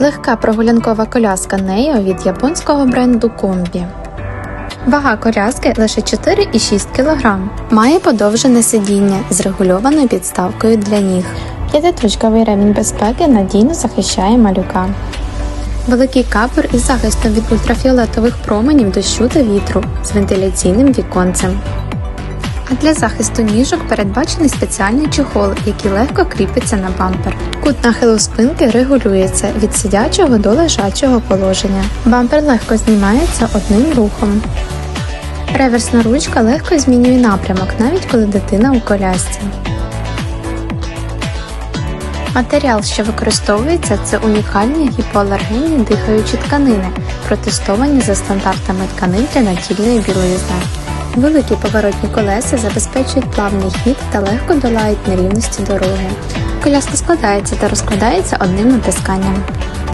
Легка прогулянкова коляска Нео від японського бренду Комбі. Вага коляски лише 4,6 кг. Має подовжене сидіння з регульованою підставкою для ніг. П'ятиточковий ремінь безпеки надійно захищає малюка. Великий капор із захистом від ультрафіолетових променів дощу та вітру з вентиляційним віконцем. А для захисту ніжок передбачений спеціальний чохол, який легко кріпиться на бампер. Кут нахилу спинки регулюється від сидячого до лежачого положення. Бампер легко знімається одним рухом. Реверсна ручка легко змінює напрямок, навіть коли дитина у колясці. Матеріал, що використовується, це унікальні гіпоалергенні дихаючі тканини, протестовані за стандартами тканин для натільної білизни. Великі поворотні колеса забезпечують плавний хід та легко долають нерівності дороги. Коляска складається та розкладається одним натисканням.